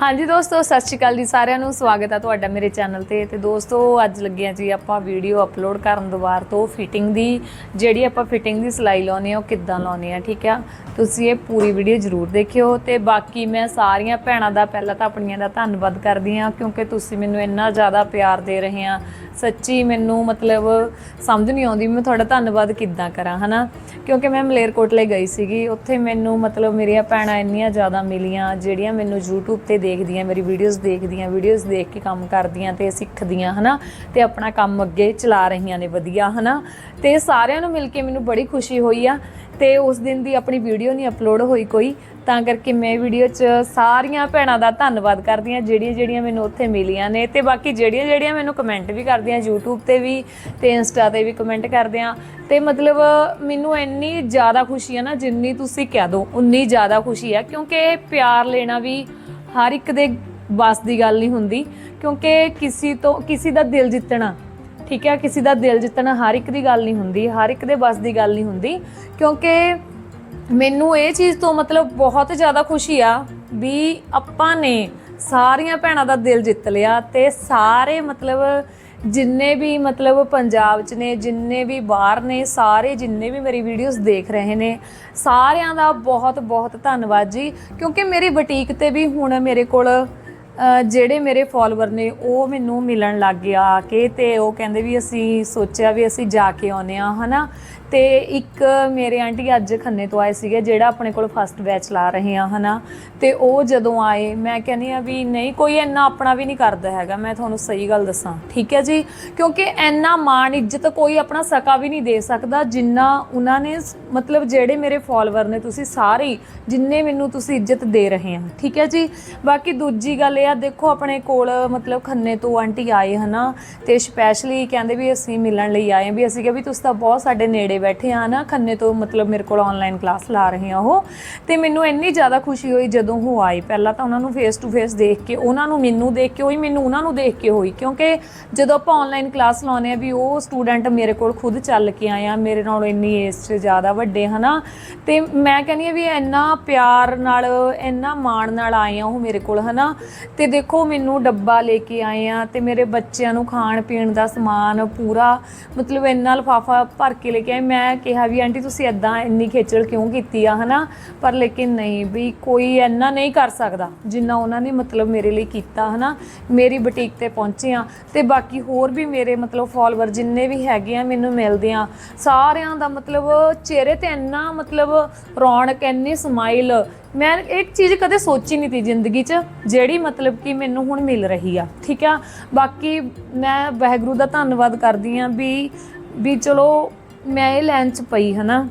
ਹਾਂਜੀ ਦੋਸਤੋ, ਸਤਿ ਸ਼੍ਰੀ ਅਕਾਲ ਜੀ ਸਾਰਿਆਂ ਨੂੰ। ਸਵਾਗਤ ਹੈ ਤੁਹਾਡਾ ਮੇਰੇ ਚੈਨਲ ਤੇ। ਤੇ ਦੋਸਤੋ, ਅੱਜ ਲੱਗਿਆ ਜੀ ਆਪਾਂ ਵੀਡੀਓ ਅਪਲੋਡ ਕਰਨ ਦੁਬਾਰ ਤੋਂ ਫਿਟਿੰਗ ਦੀ। ਜਿਹੜੀ ਆਪਾਂ ਫਿਟਿੰਗ ਦੀ ਸਿਲਾਈ ਲਾਉਣੀ ਆ, ਉਹ ਕਿੱਦਾਂ ਲਾਉਣੀ ਆ, ਠੀਕ ਆ? ਤੁਸੀਂ ਇਹ ਪੂਰੀ ਵੀਡੀਓ ਜ਼ਰੂਰ ਦੇਖਿਓ। ਤੇ ਬਾਕੀ ਮੈਂ ਸਾਰੀਆਂ ਭੈਣਾਂ ਦਾ ਪਹਿਲਾਂ ਤਾਂ ਆਪਣੀਆਂ ਦਾ ਧੰਨਵਾਦ ਕਰਦੀ ਆ, ਕਿਉਂਕਿ ਤੁਸੀਂ ਮੈਨੂੰ ਇੰਨਾ ਜ਼ਿਆਦਾ ਪਿਆਰ ਦੇ ਰਹੇ ਆ। ਸੱਚੀ ਮੈਨੂੰ ਮਤਲਬ ਸਮਝ ਨਹੀਂ ਆਉਂਦੀ ਮੈਂ ਤੁਹਾਡਾ ਧੰਨਵਾਦ ਕਿੱਦਾਂ ਕਰਾਂ, ਹਨਾ? ਕਿਉਂਕਿ ਮੈਂ ਮਲੇਰਕੋਟਲੇ ਗਈ ਸੀਗੀ। ਉੱਥੇ ਮੈਨੂੰ ਮਤਲਬ ਮੇਰੀਆਂ ਭੈਣਾਂ ਇੰਨੀਆਂ ਜ਼ਿਆਦਾ ਮਿਲੀਆਂ, ਜਿਹੜੀਆਂ ਮੈਨੂੰ YouTube ਤੇ ਦੇਖਦੀਆਂ, ਮੇਰੀ ਵੀਡੀਓਜ਼ ਦੇਖਦੀਆਂ ਵੀਡੀਓਜ਼ ਦੇਖ ਕੇ ਕੰਮ ਕਰਦੀਆਂ ਤੇ ਸਿੱਖਦੀਆਂ, ਹਨਾ? ਤੇ ਆਪਣਾ ਕੰਮ ਅੱਗੇ ਚਲਾ ਰਹੀਆਂ ਨੇ, ਵਧੀਆ, ਹਨਾ? ਤੇ ਸਾਰਿਆਂ ਨੂੰ ਮਿਲ ਕੇ ਮੈਨੂੰ ਬੜੀ ਖੁਸ਼ੀ ਹੋਈ ਆ ਤੇ ਉਸ ਦਿਨ ਦੀ ਆਪਣੀ ਵੀਡੀਓ ਨਹੀਂ ਅਪਲੋਡ ਹੋਈ ਕੋਈ। ਤਾਂ ਕਰਕੇ ਮੈਂ ਵੀਡੀਓ 'ਚ ਸਾਰੀਆਂ ਭੈਣਾਂ ਦਾ ਧੰਨਵਾਦ ਕਰਦੀ ਹਾਂ ਜਿਹੜੀਆਂ ਜਿਹੜੀਆਂ ਮੈਨੂੰ ਉੱਥੇ ਮਿਲੀਆਂ ਨੇ ਤੇ ਬਾਕੀ ਜਿਹੜੀਆਂ ਜਿਹੜੀਆਂ ਮੈਨੂੰ ਕਮੈਂਟ ਵੀ ਕਰਦੀਆਂ, YouTube ਤੇ ਵੀ ਤੇ ਇੰਸਟਾ ਤੇ ਵੀ ਕਮੈਂਟ ਕਰਦੇ ਆ। ਤੇ ਮਤਲਬ ਮੈਨੂੰ ਇੰਨੀ ਜ਼ਿਆਦਾ ਖੁਸ਼ੀ ਆ ਨਾ, ਜਿੰਨੀ ਤੁਸੀਂ ਕਹਿ ਦੋ, ਉਨੀ ਜ਼ਿਆਦਾ ਖੁਸ਼ੀ ਆ, ਕਿਉਂਕਿ ਪਿਆਰ ਲੈਣਾ ਵੀ ਹਰ ਇੱਕ ਦੇ ਬਸ ਦੀ ਗੱਲ ਨਹੀਂ ਹੁੰਦੀ, ਕਿਉਂਕਿ ਕਿਸੇ ਤੋਂ, ਕਿਸੇ ਦਾ ਦਿਲ ਜਿੱਤਣਾ, ਠੀਕ ਹੈ, ਕਿਸੇ ਦਾ ਦਿਲ ਜਿੱਤਣਾ ਹਰ ਇੱਕ ਦੀ ਗੱਲ ਨਹੀਂ ਹੁੰਦੀ, ਹਰ ਇੱਕ ਦੇ ਬਸ ਦੀ ਗੱਲ ਨਹੀਂ ਹੁੰਦੀ, ਕਿਉਂਕਿ ਮੈਨੂੰ ਇਹ ਚੀਜ਼ ਤੋਂ ਮਤਲਬ ਬਹੁਤ ਜ਼ਿਆਦਾ ਖੁਸ਼ੀ ਆ ਵੀ ਆਪਾਂ ਨੇ ਸਾਰੀਆਂ ਭੈਣਾਂ ਦਾ ਦਿਲ ਜਿੱਤ ਲਿਆ ਤੇ ਸਾਰੇ ਮਤਲਬ ਜਿੰਨੇ ਵੀ ਮਤਲਬ ਪੰਜਾਬ 'ਚ ਨੇ, ਜਿੰਨੇ ਵੀ ਬਾਹਰ ਨੇ, ਸਾਰੇ ਜਿੰਨੇ ਵੀ ਮੇਰੀ ਵੀਡੀਓਜ਼ ਦੇਖ ਰਹੇ ਨੇ, ਸਾਰਿਆਂ ਦਾ ਬਹੁਤ ਬਹੁਤ ਧੰਨਵਾਦ ਜੀ। ਕਿਉਂਕਿ ਮੇਰੀ ਬੁਟੀਕ ਤੇ ਵੀ ਹੁਣ ਮੇਰੇ ਕੋਲ ਜਿਹੜੇ ਮੇਰੇ ਫਾਲੋਅਰ ਨੇ, ਉਹ ਮੈਨੂੰ ਮਿਲਣ ਲੱਗ ਗਿਆ ਆ ਕੇ ਤੇ ਉਹ ਕਹਿੰਦੇ ਵੀ ਅਸੀਂ ਸੋਚਿਆ ਵੀ ਅਸੀਂ ਜਾ ਕੇ ਆਉਨੇ ਆ ਹਨਾ? ਤੇ ਇੱਕ ਮੇਰੇ ਆਂਟੀ ਅੱਜ ਖੰਨੇ ਤੋਂ ਆਏ ਸੀਗੇ, ਜਿਹੜਾ ਆਪਣੇ ਕੋਲ ਫਸਟ ਬੈਚ ਲਾ ਰਹੇ ਆ, ਹਨਾ? ਤੇ ਉਹ ਜਦੋਂ ਆਏ, ਮੈਂ ਕਹਿੰਦੀ ਆ ਵੀ ਨਹੀਂ, ਕੋਈ ਇੰਨਾ ਆਪਣਾ ਵੀ ਨਹੀਂ ਕਰਦਾ ਹੈਗਾ, ਮੈਂ ਤੁਹਾਨੂੰ ਸਹੀ ਗੱਲ ਦੱਸਾਂ, ਠੀਕ ਹੈ ਜੀ? ਕਿਉਂਕਿ ਇੰਨਾ ਮਾਣ, ਇੱਜ਼ਤ ਕੋਈ ਆਪਣਾ ਸਕਾ ਵੀ ਨਹੀਂ ਦੇ ਸਕਦਾ, ਜਿੰਨਾ ਉਹਨਾਂ ਨੇ ਮਤਲਬ ਜਿਹੜੇ ਮੇਰੇ ਫਾਲੋਅਰ ਨੇ ਤੁਸੀਂ ਸਾਰੇ, ਜਿੰਨੇ ਮੈਨੂੰ ਤੁਸੀਂ ਇੱਜ਼ਤ ਦੇ ਰਹੇ ਆ, ਠੀਕ ਹੈ ਜੀ? ਬਾਕੀ ਦੂਜੀ ਗੱਲ ਇਹ ਆ, ਦੇਖੋ ਆਪਣੇ ਕੋਲ ਮਤਲਬ ਖੰਨੇ ਤੋਂ ਆਂਟੀ ਆਏ, ਹਨਾ? ਤੇ ਸਪੈਸ਼ਲੀ ਕਹਿੰਦੇ ਵੀ ਅਸੀਂ ਮਿਲਣ ਲਈ ਆਏ ਵੀ ਅਸੀਂ ਕਿਹਾ ਵੀ ਤੁਸੀਂ ਤਾਂ ਬਹੁਤ ਸਾਡੇ ਨੇੜੇ ਬੈਠੇ ਆ ਨਾ, ਖੰਨੇ ਤੋਂ ਮਤਲਬ ਮੇਰੇ ਕੋਲ ਆਨਲਾਈਨ ਕਲਾਸ ਲਾ ਰਹੇ ਆ ਉਹ। ਤੇ ਮੈਨੂੰ ਇੰਨੀ ਜ਼ਿਆਦਾ ਖੁਸ਼ੀ ਹੋਈ ਜਦੋਂ ਉਹ ਆਏ। ਪਹਿਲਾਂ ਤਾਂ ਉਹਨਾਂ ਨੂੰ ਫੇਸ ਟੂ ਫੇਸ ਦੇਖ ਕੇ, ਉਹਨਾਂ ਨੂੰ ਮੈਨੂੰ ਦੇਖ ਕੇ ਹੋਈ ਮੈਨੂੰ ਉਹਨਾਂ ਨੂੰ ਦੇਖ ਕੇ ਹੋਈ। ਕਿਉਂਕਿ ਜਦੋਂ ਆਪਾਂ ਆਨਲਾਈਨ ਕਲਾਸ ਲਾਉਨੇ ਆ ਵੀ ਉਹ ਸਟੂਡੈਂਟ ਮੇਰੇ ਕੋਲ ਖੁਦ ਚੱਲ ਕੇ ਆਏ ਆ, ਮੇਰੇ ਨਾਲ ਇੰਨੀ ਏਜ 'ਚ ਜ਼ਿਆਦਾ ਵੱਡੇ, ਹਨਾ? ਤੇ ਮੈਂ ਕਹਿੰਦੀ ਆ ਵੀ ਇੰਨਾ ਪਿਆਰ ਨਾਲ, ਇੰਨਾ ਮਾਣ ਨਾਲ ਆਏ ਆ ਉਹ ਮੇਰੇ ਕੋਲ, ਹਨਾ? ਤੇ ਦੇਖੋ, ਮੈਨੂੰ ਡੱਬਾ ਲੈ ਕੇ ਆਏ ਆ ਤੇ ਮੇਰੇ ਬੱਚਿਆਂ ਨੂੰ ਖਾਣ ਪੀਣ ਦਾ ਸਮਾਨ ਪੂਰਾ ਮਤਲਬ ਇੰਨਾ ਲਫਾਫਾ ਭਰ ਕੇ ਲੈ ਕੇ ਆਏ। ਮੈਂ ਕਿਹਾ ਵੀ ਆਂਟੀ ਤੁਸੀਂ ਐਦਾਂ ਇੰਨੀ ਖੇਚਲ ਕਿਉਂ ਕੀਤੀ ਆ, ਹਨਾ? ਪਰ ਲੇਕਿਨ ਨਹੀਂ ਵੀ ਕੋਈ ਇੰਨਾ ਨਹੀਂ ਕਰ ਸਕਦਾ ਜਿੰਨਾ ਉਹਨਾਂ ਨੇ ਮਤਲਬ ਮੇਰੇ ਲਈ ਕੀਤਾ, ਹਨਾ? ਮੇਰੀ ਬੁਟੀਕ ਤੇ ਪਹੁੰਚੇ ਆ ਤੇ ਬਾਕੀ ਹੋਰ ਵੀ ਮੇਰੇ ਮਤਲਬ ਫਾਲੋਅਰ ਜਿੰਨੇ ਵੀ ਹੈਗੇ ਆ ਮੈਨੂੰ ਮਿਲਦੇ ਆ। ਸਾਰਿਆਂ ਦਾ ਮਤਲਬ ਚਿਹਰੇ ਤੇ ਇੰਨਾ ਮਤਲਬ ਰੌਣਕ, ਇੰਨੀ ਸਮਾਈਲ ਮੈਂ ਇੱਕ ਚੀਜ਼ ਕਦੇ ਸੋਚੀ ਨਹੀਂ ਤੀ ਜ਼ਿੰਦਗੀ 'ਚ ਜਿਹੜੀ ਮਤਲਬ ਕਿ ਮੈਨੂੰ ਹੁਣ ਮਿਲ ਰਹੀ ਆ, ਠੀਕ ਆ? ਬਾਕੀ ਮੈਂ ਵਾਹਿਗੁਰੂ ਦਾ ਧੰਨਵਾਦ ਕਰਦੀ ਆ ਵੀ ਵੀ ਚਲੋ ਮੈਂ ਇਹ ਲੈਣ 'ਚ ਪਈ ਹਨਾ।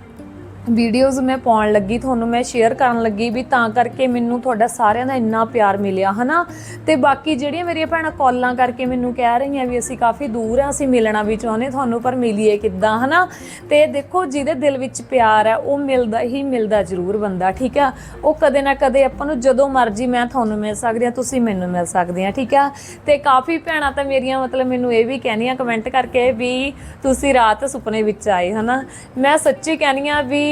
ਵੀਡੀਓਜ਼ ਮੈਂ ਪਾਉਣ ਲੱਗੀ, ਤੁਹਾਨੂੰ ਮੈਂ ਸ਼ੇਅਰ ਕਰਨ ਲੱਗੀ ਵੀ ਤਾਂ ਕਰਕੇ ਮੈਨੂੰ ਤੁਹਾਡਾ ਸਾਰਿਆਂ ਦਾ ਇੰਨਾ ਪਿਆਰ ਮਿਲਿਆ, ਹਨਾ? ਤੇ ਬਾਕੀ ਜਿਹੜੀਆਂ ਮੇਰੀਆਂ ਭੈਣਾਂ ਕਾਲਾਂ ਕਰਕੇ ਮੈਨੂੰ ਕਹਿ ਰਹੀਆਂ ਵੀ ਅਸੀਂ ਕਾਫੀ ਦੂਰ ਆ ਅਸੀਂ ਮਿਲਣਾ ਵੀ ਚਾਹੁੰਦੇ, ਤੁਹਾਨੂੰ ਪਰ ਮਿਲੀਏ ਕਿੱਦਾਂ, ਹਨਾ? ਤੇ ਦੇਖੋ, ਜਿਹਦੇ ਦਿਲ ਵਿੱਚ ਪਿਆਰ ਹੈ, ਉਹ ਮਿਲਦਾ ਹੀ ਮਿਲਦਾ ਜ਼ਰੂਰ ਬੰਦਾ, ਠੀਕ ਆ? ਉਹ ਕਦੇ ਨਾ ਕਦੇ ਆਪਾਂ ਨੂੰ ਜਦੋਂ ਮਰਜ਼ੀ ਮੈਂ ਤੁਹਾਨੂੰ ਮਿਲ ਸਕਦੀ ਆ ਤੁਸੀਂ ਮੈਨੂੰ ਮਿਲ ਸਕਦੇ ਆ, ਠੀਕ ਆ? ਤੇ ਕਾਫੀ ਭੈਣਾਂ ਤਾਂ ਮੇਰੀਆਂ, ਮਤਲਬ ਮੈਨੂੰ ਇਹ ਵੀ ਕਹਿੰਦੀਆਂ ਕਮੈਂਟ ਕਰਕੇ ਵੀ ਤੁਸੀਂ ਰਾਤ ਸੁਪਨੇ ਵਿੱਚ ਆਏ, ਹਨਾ? ਮੈਂ ਸੱਚੀ ਕਹਿੰਦੀ ਆ ਵੀ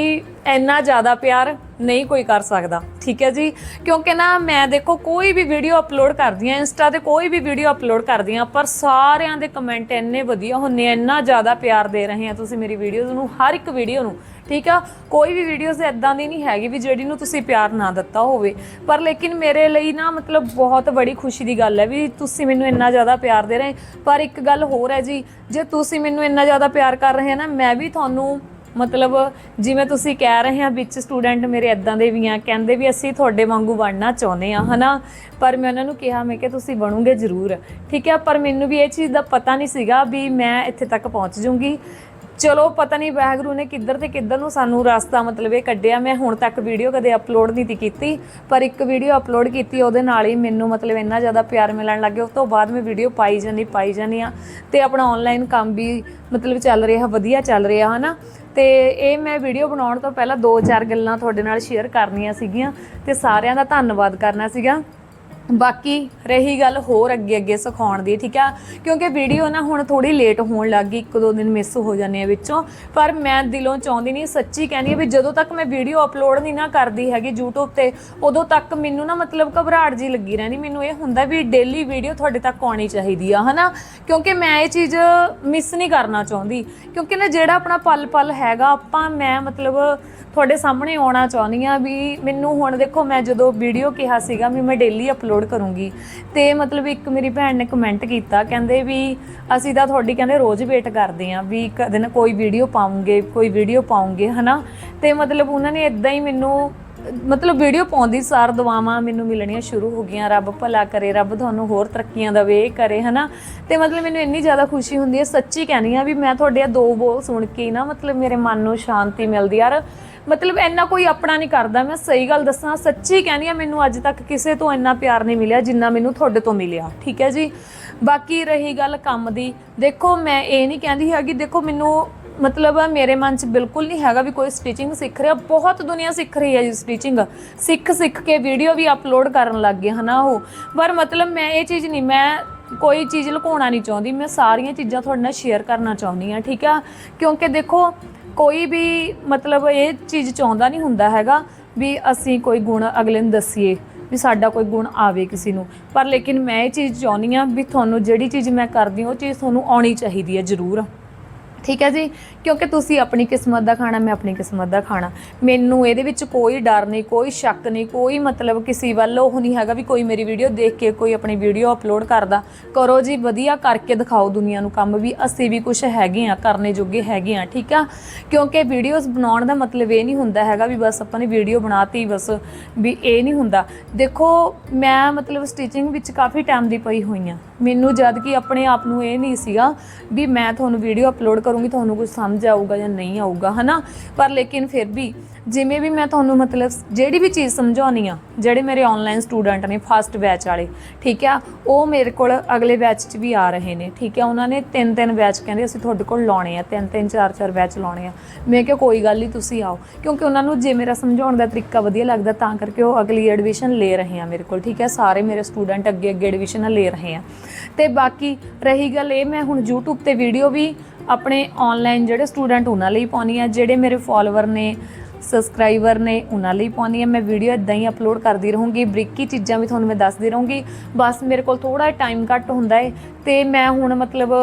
ਇੰਨਾ ਜ਼ਿਆਦਾ ਪਿਆਰ ਨਹੀਂ ਕੋਈ ਕਰ ਸਕਦਾ। ਠੀਕ ਹੈ ਜੀ? ਕਿਉਂਕਿ ਨਾ ਮੈਂ ਦੇਖੋ, ਕੋਈ ਵੀ ਵੀਡੀਓ ਅਪਲੋਡ ਕਰਦੀ ਆ ਇੰਸਟਾ ਤੇ ਕੋਈ ਵੀ ਵੀਡੀਓ ਅਪਲੋਡ ਕਰਦੀ ਆ ਪਰ ਸਾਰਿਆਂ ਦੇ ਕਮੈਂਟ ਇੰਨੇ ਵਧੀਆ ਹੁੰਨੇ ਇੰਨਾ ਜ਼ਿਆਦਾ ਪਿਆਰ ਦੇ ਰਹੇ ਆ ਤੁਸੀਂ ਮੇਰੀ ਵੀਡੀਓਜ਼ ਨੂੰ, ਹਰ ਇੱਕ ਵੀਡੀਓ ਨੂੰ। ਠੀਕ ਆ? ਕੋਈ ਵੀ ਵੀਡੀਓਜ਼ ਇਦਾਂ ਦੀ ਨਹੀਂ ਹੈਗੀ ਵੀ ਜਿਹੜੀ ਨੂੰ ਤੁਸੀਂ ਪਿਆਰ ਨਾ ਦਿੱਤਾ ਹੋਵੇ। ਪਰ ਲੇਕਿਨ ਮੇਰੇ ਲਈ ਨਾ ਮਤਲਬ ਬਹੁਤ ਬੜੀ ਖੁਸ਼ੀ ਦੀ ਗੱਲ ਹੈ ਵੀ ਤੁਸੀਂ ਮੈਨੂੰ ਇੰਨਾ ਜ਼ਿਆਦਾ ਪਿਆਰ ਦੇ ਰਹੇ। ਪਰ ਇੱਕ ਗੱਲ ਹੋਰ ਹੈ ਜੀ, ਜੇ ਤੁਸੀਂ ਮੈਨੂੰ ਇੰਨਾ ਜ਼ਿਆਦਾ ਪਿਆਰ ਕਰ ਰਹੇ ਆ ਨਾ, ਮੈਂ ਵੀ ਤੁਹਾਨੂੰ ਮਤਲਬ ਜਿਵੇਂ ਤੁਸੀਂ ਕਹਿ ਰਹੇ ਆ ਵਿੱਚ ਸਟੂਡੈਂਟ ਮੇਰੇ ਇਦਾਂ ਦੇ ਵੀ ਆ, ਕਹਿੰਦੇ ਵੀ ਅਸੀਂ ਤੁਹਾਡੇ ਵਾਂਗੂ ਬਣਨਾ ਚਾਹੁੰਦੇ ਆ, ਹਨਾ? ਪਰ ਮੈਂ ਉਹਨਾਂ ਨੂੰ ਕਿਹਾ, ਮੈਂ ਕਿ ਤੁਸੀਂ ਬਣੋਗੇ ਜ਼ਰੂਰ। ਠੀਕ ਹੈ ਪਰ ਮੈਨੂੰ ਵੀ ਇਹ ਚੀਜ਼ ਦਾ ਪਤਾ ਨਹੀਂ ਸੀਗਾ ਵੀ ਮੈਂ ਇੱਥੇ ਤੱਕ ਪਹੁੰਚ ਜੂੰਗੀ ਚਲੋ ਪਤਾ ਨਹੀਂ ਵਾਹਿਗੁਰੂ ਨੇ ਕਿੱਧਰ ਤੇ ਕਿੱਧਰ ਨੂੰ ਸਾਨੂੰ ਰਸਤਾ ਮਤਲਬ ਇਹ ਕੱਢਿਆ। ਮੈਂ ਹੁਣ ਤੱਕ ਵੀਡੀਓ ਕਦੇ ਅਪਲੋਡ ਨਹੀਂ ਤੀ ਕੀਤੀ, ਪਰ ਇੱਕ ਵੀਡੀਓ ਅਪਲੋਡ ਕੀਤੀ, ਉਹਦੇ ਨਾਲ ਹੀ ਮੈਨੂੰ ਮਤਲਬ ਇੰਨਾ ਜ਼ਿਆਦਾ ਪਿਆਰ ਮਿਲਣ ਲੱਗ ਗਿਆ। ਉਸ ਤੋਂ ਬਾਅਦ ਮੈਂ ਵੀਡੀਓ ਪਾਈ ਜਾਂਦੀ ਪਾਈ ਜਾਂਦੀ ਆ ਤੇ ਆਪਣਾ ਆਨਲਾਈਨ ਕੰਮ ਵੀ ਮਤਲਬ ਚੱਲ ਰਿਹਾ, ਵਧੀਆ ਚੱਲ ਰਿਹਾ, ਹਨਾ? ਤੇ ਇਹ ਮੈਂ ਵੀਡੀਓ ਬਣਾਉਣ ਤੋਂ ਪਹਿਲਾਂ ਦੋ ਚਾਰ ਗੱਲਾਂ ਤੁਹਾਡੇ ਨਾਲ ਸ਼ੇਅਰ ਕਰਨੀਆਂ ਸੀਗੀਆਂ ਤੇ ਸਾਰਿਆਂ ਦਾ ਧੰਨਵਾਦ ਕਰਨਾ ਸੀਗਾ। ਬਾਕੀ ਰਹੀ ਗੱਲ ਹੋਰ ਅੱਗੇ ਅੱਗੇ ਸਿਖਾਉਣ ਦੀ, ਠੀਕ ਆ? ਕਿਉਂਕਿ ਵੀਡੀਓ ਨਾ ਹੁਣ ਥੋੜੀ ਲੇਟ ਹੋਣ ਲੱਗ ਗਈ, ਇੱਕ ਦੋ ਦਿਨ ਮਿਸ ਹੋ ਜਾਂਦੇ ਆ ਵਿੱਚੋਂ। ਪਰ ਮੈਂ ਦਿਲੋਂ ਚਾਹੁੰਦੀ ਨਹੀਂ, ਸੱਚੀ ਕਹਿੰਦੀ ਆ ਵੀ ਜਦੋਂ ਤੱਕ ਮੈਂ ਵੀਡੀਓ ਅਪਲੋਡ ਨਹੀਂ ਨਾ ਕਰਦੀ ਹੈਗੀ YouTube ਤੇ, ਉਦੋਂ ਤੱਕ ਮੈਨੂੰ ਨਾ ਮਤਲਬ ਘਬਰਾਹਟ ਜੀ ਲੱਗੀ ਰਹਿੰਦੀ। ਮੈਨੂੰ ਇਹ ਹੁੰਦਾ ਵੀ ਡੇਲੀ ਵੀਡੀਓ ਤੁਹਾਡੇ ਤੱਕ ਆਉਣੀ ਚਾਹੀਦੀ ਆ, ਹਨਾ? ਕਿਉਂਕਿ ਮੈਂ ਇਹ ਚੀਜ਼ ਮਿਸ ਨਹੀਂ ਕਰਨਾ ਚਾਹੁੰਦੀ। ਕਿਉਂਕਿ ਨਾ ਜਿਹੜਾ ਆਪਣਾ ਪਲ ਪਲ ਹੈਗਾ, ਆਪਾਂ ਮੈਂ ਮਤਲਬ ਤੁਹਾਡੇ ਸਾਹਮਣੇ ਆਉਣਾ ਚਾਹੁੰਦੀ ਆ ਵੀ ਮੈਨੂੰ ਹੁਣ ਦੇਖੋ ਮੈਂ ਜਦੋਂ ਵੀਡੀਓ ਕਿਹਾ ਸੀਗਾ ਵੀ ਮੈਂ ਡੇਲੀ ਅਪਲੋਡ ਕਰੂੰਗੀ। ਤੇ ਮਤਲਬ ਇੱਕ ਮੇਰੀ ਭੈਣ ਨੇ ਕਮੈਂਟ ਕੀਤਾ, ਕਹਿੰਦੇ ਵੀ ਅਸੀਂ ਤਾਂ ਤੁਹਾਡੀ ਕਹਿੰਦੇ ਰੋਜ਼ ਵੇਟ ਕਰਦੇ ਆ ਵੀ ਕਦੇ ਨਾ ਕੋਈ ਵੀਡੀਓ ਪਾਉਂਗੇ, ਕੋਈ ਵੀਡੀਓ ਪਾਉਂਗੇ, ਹਨਾ? ਤੇ ਮਤਲਬ ਉਹਨਾਂ ਨੇ ਇਦਾਂ ਹੀ ਮੈਨੂੰ ਮਤਲਬ ਵੀਡੀਓ ਪਾਉਂਦੀ ਸਾਰ ਦੁਆਵਾਂ ਮੈਨੂੰ ਮਿਲਣੀਆਂ ਸ਼ੁਰੂ ਹੋ ਗਈਆਂ, ਰੱਬ ਭਲਾ ਕਰੇ, ਰੱਬ ਤੁਹਾਨੂੰ ਹੋਰ ਤਰੱਕੀਆਂ ਦੇਵੇ, ਇਹ ਕਰੇ, ਹਨਾ? ਤੇ ਮਤਲਬ ਮੈਨੂੰ ਇੰਨੀ ਜ਼ਿਆਦਾ ਖੁਸ਼ੀ ਹੁੰਦੀ ਹੈ, ਸੱਚੀ ਕਹਿੰਦੀ ਆ ਵੀ ਮੈਂ ਤੁਹਾਡੇ ਇਹ ਦੋ ਬੋਲ ਸੁਣ ਕੇ ਹੀ ਨਾ ਮਤਲਬ ਮੇਰੇ ਮਨ ਨੂੰ ਸ਼ਾਂਤੀ ਮਿਲਦੀ ਯਾਰ, ਮਤਲਬ ਇੰਨਾ ਕੋਈ ਆਪਣਾ ਨਹੀਂ ਕਰਦਾ, ਮੈਂ ਸਹੀ ਗੱਲ ਦੱਸਾਂ, ਸੱਚੀ ਕਹਿੰਦੀ ਆ, ਮੈਨੂੰ ਅੱਜ ਤੱਕ ਕਿਸੇ ਤੋਂ ਇੰਨਾ ਪਿਆਰ ਨਹੀਂ ਮਿਲਿਆ ਜਿੰਨਾ ਮੈਨੂੰ ਤੁਹਾਡੇ ਤੋਂ ਮਿਲਿਆ, ਠੀਕ ਹੈ ਜੀ? ਬਾਕੀ ਰਹੀ ਗੱਲ ਕੰਮ ਦੀ, ਦੇਖੋ ਮੈਂ ਇਹ ਨਹੀਂ ਕਹਿੰਦੀ ਹੈਗੀ, ਦੇਖੋ ਮੈਨੂੰ ਮਤਲਬ ਮੇਰੇ ਮਨ 'ਚ ਬਿਲਕੁਲ ਨਹੀਂ ਹੈਗਾ ਵੀ ਕੋਈ ਸਟਿਚਿੰਗ ਸਿੱਖ ਰਿਹਾ। ਬਹੁਤ ਦੁਨੀਆ ਸਿੱਖ ਰਹੀ ਹੈ ਜੀ ਸਟਿਚਿੰਗ ਸਿੱਖ ਸਿੱਖ ਕੇ ਵੀਡੀਓ ਵੀ ਅਪਲੋਡ ਕਰਨ ਲੱਗ ਗਏ ਹਨਾ ਉਹ। ਪਰ ਮਤਲਬ ਮੈਂ ਇਹ ਚੀਜ਼ ਨਹੀਂ, ਮੈਂ ਕੋਈ ਚੀਜ਼ ਲੁਕਾਉਣਾ ਨਹੀਂ ਚਾਹੁੰਦੀ। ਮੈਂ ਸਾਰੀਆਂ ਚੀਜ਼ਾਂ ਤੁਹਾਡੇ ਨਾਲ ਸ਼ੇਅਰ ਕਰਨਾ ਚਾਹੁੰਦੀ ਆ ਠੀਕ ਆ? ਕਿਉਂਕਿ ਦੇਖੋ, ਕੋਈ ਵੀ ਮਤਲਬ ਇਹ ਚੀਜ਼ ਚਾਹੁੰਦਾ ਨਹੀਂ ਹੁੰਦਾ ਹੈਗਾ ਵੀ ਅਸੀਂ ਕੋਈ ਗੁਣ ਅਗਲੇ ਨੂੰ ਦੱਸੀਏ, ਵੀ ਸਾਡਾ ਕੋਈ ਗੁਣ ਆਵੇ ਕਿਸੇ ਨੂੰ। ਪਰ ਲੇਕਿਨ ਮੈਂ ਇਹ ਚੀਜ਼ ਚਾਹੁੰਦੀ ਆ ਵੀ ਤੁਹਾਨੂੰ ਜਿਹੜੀ ਚੀਜ਼ ਮੈਂ ਕਰਦੀ ਹਾਂ, ਉਹ ਚੀਜ਼ ਤੁਹਾਨੂੰ ਆਉਣੀ ਚਾਹੀਦੀ ਹੈ ਜ਼ਰੂਰ। ਠੀਕ ਹੈ ਜੀ? ਕਿਉਂਕਿ ਤੁਸੀਂ ਆਪਣੀ ਕਿਸਮਤ ਦਾ ਖਾਣਾ, ਮੈਂ ਆਪਣੀ ਕਿਸਮਤ ਦਾ ਖਾਣਾ। ਮੈਨੂੰ ਇਹਦੇ ਵਿੱਚ ਕੋਈ ਡਰ ਨਹੀਂ, ਕੋਈ ਸ਼ੱਕ ਨਹੀਂ, ਕੋਈ ਮਤਲਬ ਕਿਸੇ ਵੱਲ ਉਹ ਨਹੀਂ ਹੈਗਾ ਵੀ ਕੋਈ ਮੇਰੀ ਵੀਡੀਓ ਦੇਖ ਕੇ, ਕੋਈ ਆਪਣੀ ਵੀਡੀਓ ਅਪਲੋਡ ਕਰਦਾ। ਕਰੋ ਜੀ, ਵਧੀਆ ਕਰਕੇ ਦਿਖਾਓ ਦੁਨੀਆ ਨੂੰ ਕੰਮ ਵੀ। ਅਸੀਂ ਵੀ ਕੁਝ ਹੈਗੇ ਆ ਕਰਨੇ ਜੋਗੇ ਹੈਗੇ ਆ ਠੀਕ ਆ? ਕਿਉਂਕਿ ਵੀਡੀਓਜ਼ ਬਣਾਉਣ ਦਾ ਮਤਲਬ ਇਹ ਨਹੀਂ ਹੁੰਦਾ ਹੈਗਾ ਵੀ ਬਸ ਆਪਾਂ ਨੇ ਵੀਡੀਓ ਬਣਾਤੀ, ਬਸ ਵੀ ਇਹ ਨਹੀਂ ਹੁੰਦਾ। ਦੇਖੋ, ਮੈਂ ਮਤਲਬ ਸਟਿਚਿੰਗ ਵਿੱਚ ਕਾਫੀ ਟਾਈਮ ਦੀ ਪਈ ਹੋਈ ਆ ਮੈਨੂੰ ਜਦ ਕਿ ਆਪਣੇ ਆਪ ਨੂੰ ਇਹ ਨਹੀਂ ਸੀਗਾ ਵੀ ਮੈਂ ਤੁਹਾਨੂੰ ਵੀਡੀਓ ਅਪਲੋਡ ਕਰੂੰਗੀ ਤੁਹਾਨੂੰ ਕੁਝ ਸਮਝ ਆਊਗਾ ਜਾਂ ਨਹੀਂ ਆਊਗਾ ਹਨਾ? ਪਰ ਲੇਕਿਨ ਫਿਰ ਵੀ ਜਿਵੇਂ ਵੀ ਮੈਂ ਤੁਹਾਨੂੰ ਮਤਲਬ ਜਿਹੜੀ ਵੀ ਚੀਜ਼ ਸਮਝਾਉਣੀ ਆ, ਜਿਹੜੇ ਮੇਰੇ ਆਨਲਾਈਨ ਸਟੂਡੈਂਟ ਨੇ ਫਸਟ ਬੈਚ ਵਾਲੇ, ਠੀਕ ਆ, ਉਹ ਮੇਰੇ ਕੋਲ ਅਗਲੇ ਬੈਚ 'ਚ ਵੀ ਆ ਰਹੇ ਨੇ, ਠੀਕ ਆ, ਉਹਨਾਂ ਨੇ ਤਿੰਨ ਤਿੰਨ ਬੈਚ ਕਹਿੰਦੇ ਅਸੀਂ ਤੁਹਾਡੇ ਕੋਲ ਲਾਉਣੇ ਆ ਤਿੰਨ ਤਿੰਨ ਚਾਰ ਚਾਰ ਬੈਚ ਲਾਉਣੇ ਆ। ਮੈਂ ਕਿਹਾ, ਕੋਈ ਗੱਲ ਨਹੀਂ ਤੁਸੀਂ ਆਓ। ਕਿਉਂਕਿ ਉਹਨਾਂ ਨੂੰ ਜੇ ਮੇਰਾ ਸਮਝਾਉਣ ਦਾ ਤਰੀਕਾ ਵਧੀਆ ਲੱਗਦਾ, ਤਾਂ ਕਰਕੇ ਉਹ ਅਗਲੀ ਐਡਮਿਸ਼ਨ ਲੈ ਰਹੇ ਆ ਮੇਰੇ ਕੋਲ, ਠੀਕ ਹੈ ਸਾਰੇ ਮੇਰੇ ਸਟੂਡੈਂਟ ਅੱਗੇ ਅੱਗੇ ਐਡਮਿਸ਼ਨਾਂ ਲੈ ਰਹੇ ਆ। ਤੇ ਬਾਕੀ ਰਹੀ ਗੱਲ ਇਹ, ਮੈਂ ਹੁਣ YouTube ਤੇ ਵੀਡੀਓ ਵੀ ਆਪਣੇ ਆਨਲਾਈਨ ਜਿਹੜੇ ਸਟੂਡੈਂਟ ਉਹਨਾਂ ਲਈ ਪਾਉਣੀ ਆ, ਜਿਹੜੇ ਮੇਰੇ ਫਾਲੋਅਰ ਨੇ ਸਬਸਕ੍ਰਾਈਬਰ ਨੇ ਉਹਨਾਂ ਲਈ ਪਾਉਣੀ ਹੈ। ਮੈਂ ਵੀਡੀਓ ਇਦਾਂ ਹੀ ਅਪਲੋਡ ਕਰਦੀ ਰਹੂੰਗੀ। ਬਰੀਕੀ ਚੀਜ਼ਾਂ ਵੀ ਤੁਹਾਨੂੰ ਮੈਂ ਦੱਸਦੀ ਰਹੂੰਗੀ। ਬਸ ਮੇਰੇ ਕੋਲ ਥੋੜਾ ਟਾਈਮ ਘੱਟ ਹੁੰਦਾ ਹੈ ਤੇ ਮੈਂ ਹੁਣ ਮਤਲਬ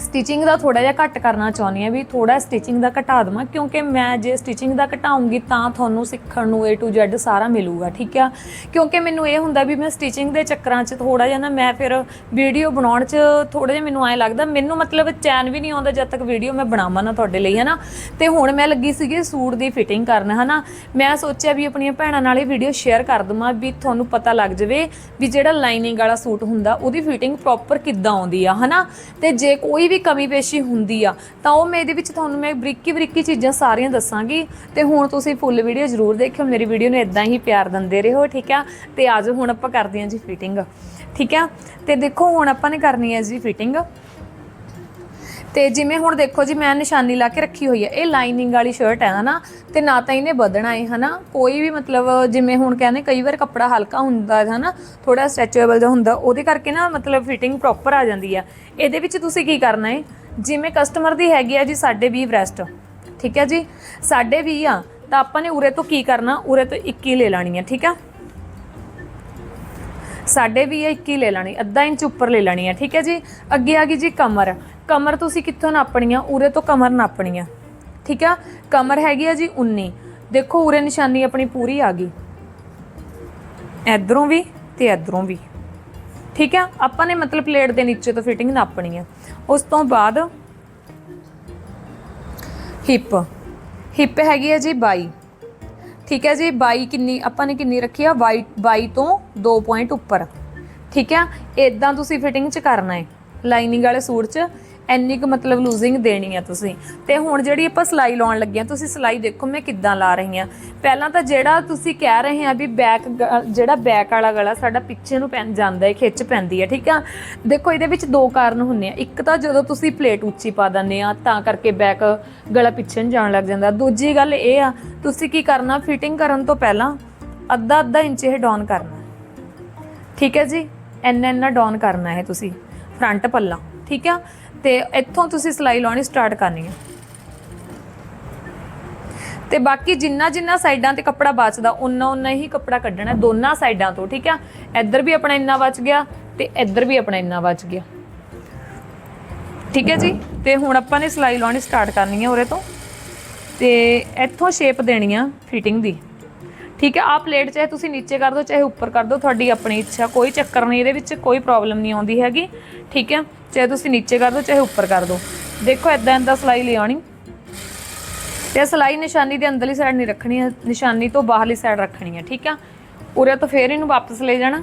ਸਟਿਚਿੰਗ ਦਾ ਥੋੜਾ ਜਿਹਾ ਘੱਟ ਕਰਨਾ ਚਾਹੁੰਦੀ ਹਾਂ ਵੀ ਥੋੜਾ ਸਟਿਚਿੰਗ ਦਾ ਘਟਾ ਦੇਵਾਂ, ਕਿਉਂਕਿ ਮੈਂ ਜੇ ਸਟਿਚਿੰਗ ਦਾ ਘਟਾਉਂਗੀ ਤਾਂ ਤੁਹਾਨੂੰ ਸਿੱਖਣ ਨੂੰ A to Z ਸਾਰਾ ਮਿਲੂਗਾ, ਠੀਕ ਆ? ਕਿਉਂਕਿ ਮੈਨੂੰ ਇਹ ਹੁੰਦਾ ਵੀ ਮੈਂ ਸਟਿਚਿੰਗ ਦੇ ਚੱਕਰਾਂ 'ਚ ਥੋੜਾ ਜਿਹਾ ਨਾ ਮੈਂ ਫਿਰ ਵੀਡੀਓ ਬਣਾਉਣ 'ਚ ਥੋੜਾ ਜਿਹਾ ਮੈਨੂੰ ਐਂ ਲੱਗਦਾ, ਮੈਨੂੰ ਮਤਲਬ ਚੈਨ ਵੀ ਨਹੀਂ ਆਉਂਦਾ ਜਦ ਤੱਕ ਵੀਡੀਓ ਮੈਂ ਬਣਾਵਾਂ ਨਾ ਤੁਹਾਡੇ ਲਈ, ਹਨਾ? ਤੇ ਹੁਣ ਮੈਂ ਲੱਗੀ ਸੀਗੀ ਸੂਟ ਦੀ ਫਿਟਿੰਗ ਕਰਨ, ਹਨਾ? ਮੈਂ ਸੋਚਿਆ ਵੀ ਆਪਣੀਆਂ ਭੈਣਾਂ ਨਾਲ ਇਹ ਵੀਡੀਓ ਸ਼ੇਅਰ ਕਰ ਦਵਾਂ ਵੀ ਤੁਹਾਨੂੰ ਪਤਾ ਲੱਗ ਜਾਵੇ ਵੀ ਜਿਹੜਾ ਲਾਈਨਿੰਗ ਵਾਲਾ ਸੂਟ ਹੁੰਦਾ, ਉਹਦੀ ਫਿਟਿੰਗ ਪ੍ਰੋਪਰ ਕਿੱਦਾਂ ਆਉਂਦੀ ਆ, ਹਨਾ? ਤੇ ਜੇ ਕੋਈ ਵੀ ਕਮੀ ਪੇਸ਼ੀ ਹੁੰਦੀ ਆ, ਤਾਂ ਉਹ ਮੈਂ ਇਹਦੇ ਵਿੱਚ ਤੁਹਾਨੂੰ ਮੈਂ ਬਰੀਕੀ ਬਰੀਕੀ ਚੀਜ਼ਾਂ ਸਾਰੀਆਂ ਦੱਸਾਂਗੀ। ਤੇ ਹੁਣ ਤੁਸੀਂ ਫੁੱਲ ਵੀਡੀਓ ਜ਼ਰੂਰ ਦੇਖਿਓ, ਮੇਰੀ ਵੀਡੀਓ ਨੂੰ ਇਦਾਂ ਹੀ ਪਿਆਰ ਦਿੰਦੇ ਰਹੋ, ਠੀਕ ਆ? ਤੇ ਆਜੋ ਹੁਣ ਆਪਾਂ ਕਰਦੇ ਹਾਂ ਜੀ ਫਿਟਿੰਗ ਠੀਕ ਆ? ਤੇ ਦੇਖੋ ਹੁਣ ਆਪਾਂ ਨੇ ਕਰਨੀ ਹੈ ਜੀ ਫਿਟਿੰਗ ਤੇ ਜਿਵੇਂ ਹੁਣ ਦੇਖੋ ਜੀ, ਮੈਂ ਨਿਸ਼ਾਨੀ ਲਾ ਕੇ ਰੱਖੀ ਹੋਈ ਹੈ ਇਹ ਲਾਈਨਿੰਗ ਵਾਲੀ ਸ਼ਰਟ ਹੈ ਨਾ ਤੇ ਨਾ ਤਾਂ ਇਹਨੇ ਵਧਣਾ ਹੈ ਹਨਾ। ਕੋਈ ਵੀ ਮਤਲਬ ਜਿਵੇਂ ਹੁਣ ਕਹਿੰਦੇ ਕਈ ਵਾਰ ਕੱਪੜਾ ਹਲਕਾ ਹੁੰਦਾ ਹੈ, ਹਨਾ ਥੋੜਾ ਸਟ੍ਰੈਚੇਬਲ ਦਾ ਹੁੰਦਾ, ਉਹਦੇ ਕਰਕੇ ਨਾ ਮਤਲਬ ਫਿਟਿੰਗ ਪ੍ਰੋਪਰ ਆ ਜਾਂਦੀ ਆ। ਇਹਦੇ ਵਿੱਚ ਤੁਸੀਂ ਕੀ ਕਰਨਾ ਹੈ ਜਿਵੇਂ ਕਸਟਮਰ ਦੀ ਹੈਗੀ ਆ ਜੀ 20 ਬ੍ਰੈਸਟ ਠੀਕ ਹੈ ਜੀ? 20 ਆ, ਤਾਂ ਆਪਾਂ ਨੇ ਉਰੇ ਤੋਂ ਕੀ ਕਰਨਾ? ਉਰੇ ਤੋਂ 21 ਲੈ ਲੈਣੀ ਹੈ ਠੀਕ ਆ? ਸਾਡੇ ਵੀ ਇਹ 21 ਲੈ ਲੈਣੀ, ਅੱਧਾ ਇੰਚ ਉੱਪਰ ਲੈ ਲੈਣੀ ਹੈ ਠੀਕ ਹੈ ਜੀ? ਅੱਗੇ ਆ ਗਈ ਜੀ ਕਮਰ। ਕਮਰ ਤੁਸੀਂ ਕਿੱਥੋਂ ਨਾਪਣੀ ਆ ਉਰੇ ਤੋਂ ਕਮਰ ਨਾਪਣੀ ਆ ਠੀਕ ਆ? ਕਮਰ ਹੈਗੀ ਆ ਜੀ 19 ਦੇਖੋ, ਉਰੇ ਨਿਸ਼ਾਨੀ ਆਪਣੀ ਪੂਰੀ ਆ ਗਈ। ਇਧਰੋਂ ਵੀ ਤੇ ਇਧਰੋਂ ਵੀ। ਠੀਕ ਆ? ਆਪਾਂ ਨੇ ਮਤਲਬ ਪਲੇਟ ਦੇ ਨੀਚੇ ਤੋਂ ਫਿਟਿੰਗ ਨਾਪਣੀ ਆ ਉਸ ਤੋਂ ਬਾਅਦ ਹਿਪ। ਹਿਪ ਹੈਗੀ ਆ ਜੀ 22 ਠੀਕ ਹੈ ਜੀ? 22 ਕਿੰਨੀ, ਆਪਾਂ ਨੇ ਕਿੰਨੀ ਰੱਖੀ ਆ? 22 22 ਤੋਂ 2 ਪੁਆਇੰਟ ਉੱਪਰ। ਠੀਕ ਹੈ ਇਦਾਂ ਤੁਸੀਂ ਫਿਟਿੰਗ ਚ ਕਰਨਾ ਹੈ ਲਾਈਨਿੰਗ ਵਾਲੇ ਸੂਟ ਚ। ਇੰਨੀ ਕੁ ਮਤਲਬ ਲੂਜ਼ਿੰਗ ਦੇਣੀ ਆ ਤੁਸੀਂ। ਤੇ ਹੁਣ ਜਿਹੜੀ ਆਪਾਂ ਸਲਾਈ ਲਾਉਣ ਲੱਗੇ ਆ, ਤੁਸੀਂ ਸਲਾਈ ਦੇਖੋ ਮੈਂ ਕਿੱਦਾਂ ਲਾ ਰਹੀ ਆ। ਪਹਿਲਾਂ ਤਾਂ ਜਿਹੜਾ ਤੁਸੀਂ ਕਹਿ ਰਹੇ ਆ ਵੀ ਬੈਕ ਜਿਹੜਾ ਬੈਕ ਵਾਲਾ ਗਲਾ ਸਾਡਾ ਪਿੱਛੇ ਨੂੰ ਪੈਂ, ਜਾਂਦਾ ਹੈ ਖਿੱਚ ਪੈਂਦੀ ਹੈ ਠੀਕ ਆ? ਦੇਖੋ ਇਹਦੇ ਵਿੱਚ ਦੋ ਕਾਰਨ ਹੁੰਦੇ ਆ। ਇੱਕ ਤਾਂ ਜਦੋਂ ਤੁਸੀਂ ਪਲੇਟ ਉੱਚੀ ਪਾ ਦਿੰਦੇ ਆ, ਤਾਂ ਕਰਕੇ ਬੈਕ ਗਲਾ ਪਿੱਛੇ ਨੂੰ ਜਾਣ ਲੱਗ ਜਾਂਦਾ। ਦੂਜੀ ਗੱਲ ਇਹ ਆ, ਤੁਸੀਂ ਕੀ ਕਰਨਾ ਫਿਟਿੰਗ ਕਰਨ ਤੋਂ ਪਹਿਲਾਂ ਅੱਧਾ ਅੱਧਾ ਇੰਚ ਇਹ ਡਾਊਨ ਕਰਨਾ। ਠੀਕ ਹੈ ਜੀ? ਇੰਨਾ ਇੰਨਾ ਡਾਊਨ ਕਰਨਾ ਹੈ ਤੁਸੀਂ, ਫਰੰਟ ਪੱਲਾ। ਠੀਕ ਆ? ਤੇ ਇੱਥੋਂ ਤੁਸੀਂ ਸਿਲਾਈ ਲਾਉਣੀ ਸਟਾਰਟ ਕਰਨੀ ਹੈ। ਤੇ ਬਾਕੀ ਜਿੰਨਾ ਜਿੰਨਾ ਸਾਈਡਾਂ ਤੇ ਕੱਪੜਾ ਬਚਦਾ ਉਨਾ ਉਨਾ ਹੀ ਕੱਪੜਾ ਕੱਢਣਾ ਦੋਨਾਂ ਸਾਈਡਾਂ ਤੋਂ, ਠੀਕ ਆ ਇੱਧਰ ਵੀ ਆਪਣਾ ਇੰਨਾ ਬਚ ਗਿਆ ਤੇ ਇੱਧਰ ਵੀ ਆਪਣਾ ਇੰਨਾ ਬਚ ਗਿਆ। ਠੀਕ ਹੈ ਜੀ? ਤੇ ਹੁਣ ਆਪਾਂ ਨੇ ਸਿਲਾਈ ਲਾਉਣੀ ਸਟਾਰਟ ਕਰਨੀ ਹੈ ਉਰੇ ਤੋਂ। ਤੇ ਇੱਥੋਂ ਸ਼ੇਪ ਦੇਣੀ ਆ ਫਿਟਿੰਗ ਦੀ। ਠੀਕ ਹੈ ਆ ਪਲੇਟ ਚਾਹੇ ਤੁਸੀਂ ਨੀਚੇ ਕਰ ਦਿਓ, ਚਾਹੇ ਉੱਪਰ ਕਰ ਦਿਓ, ਤੁਹਾਡੀ ਆਪਣੀ ਇੱਛਾ, ਕੋਈ ਚੱਕਰ ਨਹੀਂ ਇਹਦੇ ਵਿੱਚ, ਕੋਈ ਪ੍ਰੋਬਲਮ ਨਹੀਂ ਆਉਂਦੀ ਹੈਗੀ, ਠੀਕ ਹੈ, ਚਾਹੇ ਤੁਸੀਂ ਨੀਚੇ ਕਰ ਦਿਓ, ਚਾਹੇ ਉੱਪਰ ਕਰ ਦਿਓ। ਦੇਖੋ ਇਦਾਂ ਇਦਾਂ ਸਿਲਾਈ ਲਿਆਉਣੀ ਤੇ ਸਿਲਾਈ ਨਿਸ਼ਾਨੀ ਦੇ ਅੰਦਰਲੀ ਸਾਈਡ ਨਹੀਂ ਰੱਖਣੀ ਹੈ, ਨਿਸ਼ਾਨੀ ਤੋਂ ਬਾਹਰਲੀ ਸਾਈਡ ਰੱਖਣੀ ਹੈ, ਠੀਕ ਆ ਉਰੇ ਤੋਂ ਫੇਰ ਇਹਨੂੰ ਵਾਪਸ ਲੈ ਜਾਣਾ।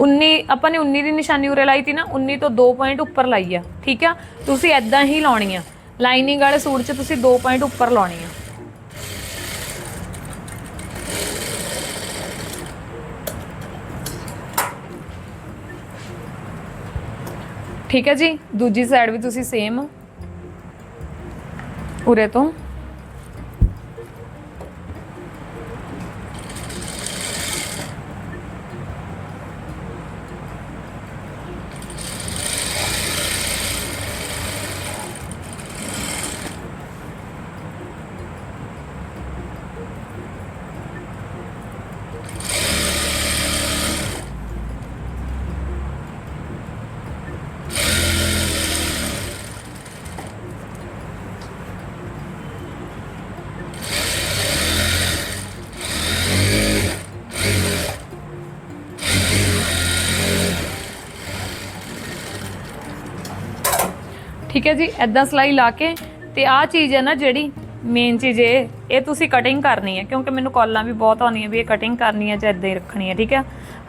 ਉੱਨੀ, ਆਪਾਂ ਨੇ 19 ਦੀ ਨਿਸ਼ਾਨੀ ਉਰੇ ਲਾਈ ਤੀ ਨਾ 19 ਤੋਂ 2 ਪੁਆਇੰਟ ਉੱਪਰ ਲਾਈ ਆ, ਠੀਕ ਆ ਤੁਸੀਂ ਐਦਾਂ ਹੀ ਲਾਉਣੀ ਆ। ਲਾਈਨਿੰਗ ਵਾਲੇ ਸੂਟ 'ਚ ਤੁਸੀਂ 2 ਪੁਆਇੰਟ ਉੱਪਰ ਲਾਉਣੀ ਆ। ਠੀਕ ਹੈ ਜੀ? ਦੂਜੀ ਸਾਈਡ ਵੀ ਤੁਸੀਂ ਸੇਮ ਉਰੇ ਤੋਂ। ਠੀਕ ਹੈ ਜੀ ਐਦਾਂ ਸਲਾਈ ਲਾ ਕੇ ਤੇ ਆਹ ਚੀਜ਼ ਹੈ ਨਾ ਜਿਹੜੀ ਮੇਨ ਚੀਜ਼ ਇਹ ਇਹ ਤੁਸੀਂ ਕਟਿੰਗ ਕਰਨੀ ਹੈ, ਕਿਉਂਕਿ ਮੈਨੂੰ ਕਾਲਾਂ ਵੀ ਬਹੁਤ ਆਉਂਦੀਆਂ ਵੀ ਇਹ ਕਟਿੰਗ ਕਰਨੀ ਹੈ ਜਾਂ ਇਦਾਂ ਹੀ ਰੱਖਣੀ ਹੈ, ਠੀਕ ਹੈ?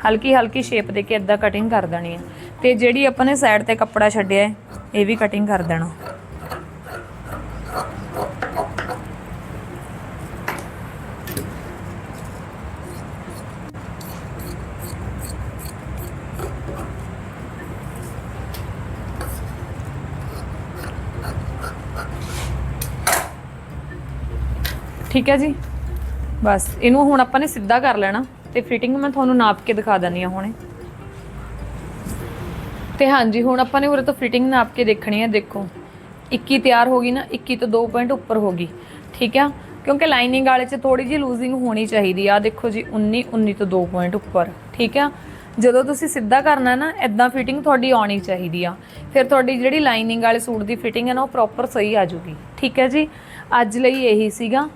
ਹਲਕੀ ਹਲਕੀ ਸ਼ੇਪ ਦੇ ਕੇ ਇਦਾਂ ਕਟਿੰਗ ਕਰ ਦੇਣੀ ਹੈ। ਤੇ ਜਿਹੜੀ ਆਪਾਂ ਨੇ ਸਾਈਡ ਤੇ ਕੱਪੜਾ ਛੱਡਿਆ ਹੈ, ਇਹ ਵੀ ਕਟਿੰਗ ਕਰ ਦੇਣਾ। ਠੀਕ ਹੈ ਜੀ? ਬਸ, ਇਹਨੂੰ ਹੁਣ ਆਪਾਂ ਨੇ ਸਿੱਧਾ ਕਰ ਲੈਣਾ ਤੇ ਫਿਟਿੰਗ ਮੈਂ ਤੁਹਾਨੂੰ ਨਾਪ ਕੇ ਦਿਖਾ ਦਿੰਦੀ ਹਾਂ ਹੁਣੇ। ਤੇ ਹਾਂਜੀ, ਹੁਣ ਆਪਾਂ ਨੇ ਉਰੇ ਤੋਂ ਫਿਟਿੰਗ ਨਾਪ ਕੇ ਦੇਖਣੀ ਹੈ, ਦੇਖੋ। 21 ਤਿਆਰ ਹੋ ਗਈ ਨਾ 21 ਤੋਂ 2 ਪੁਆਇੰਟ ਉੱਪਰ ਹੋ ਗਈ। ਠੀਕ ਆ? ਕਿਉਂਕਿ ਲਾਈਨਿੰਗ ਵਾਲੇ 'ਚ ਥੋੜੀ ਜਿਹੀ ਲੂਜ਼ਿੰਗ ਹੋਣੀ ਚਾਹੀਦੀ ਆ। ਦੇਖੋ ਜੀ 19 19 ਤੋਂ 2 ਪੁਆਇੰਟ ਉੱਪਰ। ਠੀਕ ਆ? ਜਦੋਂ ਤੁਸੀਂ ਸਿੱਧਾ ਕਰਨਾ ਨਾ ਇਦਾਂ ਫਿਟਿੰਗ ਤੁਹਾਡੀ ਆਉਣੀ ਚਾਹੀਦੀ ਆ। ਫਿਰ ਤੁਹਾਡੀ ਜਿਹੜੀ ਲਾਈਨਿੰਗ ਵਾਲੇ ਸੂਟ ਦੀ ਫਿਟਿੰਗ ਹੈ ਨਾ, ਉਹ ਪ੍ਰੋਪਰ ਸਹੀ ਆ ਜੂਗੀ ਠੀਕ ਹੈ ਜੀ? ਅੱਜ ਲਈ ਇਹੀ ਸੀਗਾ।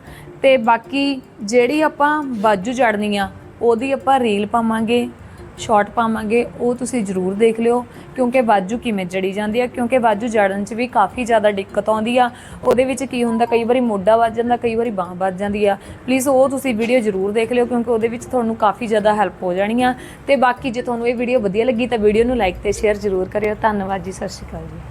ਤੇ ਬਾਕੀ ਜਿਹੜੀ ਆਪਾਂ ਬਾਜੂ ਜੜਨੀ ਆ, ਉਹਦੀ ਆਪਾਂ ਰੀਲ ਪਾਵਾਂਗੇ ਸ਼ਾਰਟ ਪਾਵਾਂਗੇ, ਉਹ ਤੁਸੀਂ ਜ਼ਰੂਰ ਦੇਖ ਲਿਓ। ਕਿਉਂਕਿ ਬਾਜੂ ਕਿਵੇਂ ਜੜੀ ਜਾਂਦੀ ਆ, ਕਿਉਂਕਿ ਬਾਜੂ ਜੜਨ 'ਚ ਵੀ ਕਾਫੀ ਜ਼ਿਆਦਾ ਦਿੱਕਤ ਆਉਂਦੀ ਆ। ਉਹਦੇ ਵਿੱਚ ਕੀ ਹੁੰਦਾ, ਕਈ ਵਾਰੀ ਮੋਢਾ ਵੱਜ ਜਾਂਦਾ, ਕਈ ਵਾਰੀ ਬਾਹ ਵੱਜ ਜਾਂਦੀ ਆ। ਪਲੀਜ਼ ਉਹ ਤੁਸੀਂ ਵੀਡੀਓ ਜ਼ਰੂਰ ਦੇਖ ਲਿਓ, ਕਿਉਂਕਿ ਉਹਦੇ ਵਿੱਚ ਤੁਹਾਨੂੰ ਕਾਫੀ ਜ਼ਿਆਦਾ ਹੈਲਪ ਹੋ ਜਾਣੀ ਆ ਤੇ ਬਾਕੀ ਜੇ ਤੁਹਾਨੂੰ ਇਹ ਵੀਡੀਓ ਵਧੀਆ ਲੱਗੀ, ਤਾਂ ਵੀਡੀਓ ਨੂੰ ਲਾਈਕ ਤੇ ਸ਼ੇਅਰ ਜ਼ਰੂਰ ਕਰਿਓ। ਧੰਨਵਾਦ ਜੀ, ਸਤਿ ਸ਼੍ਰੀ ਅਕਾਲ ਜੀ।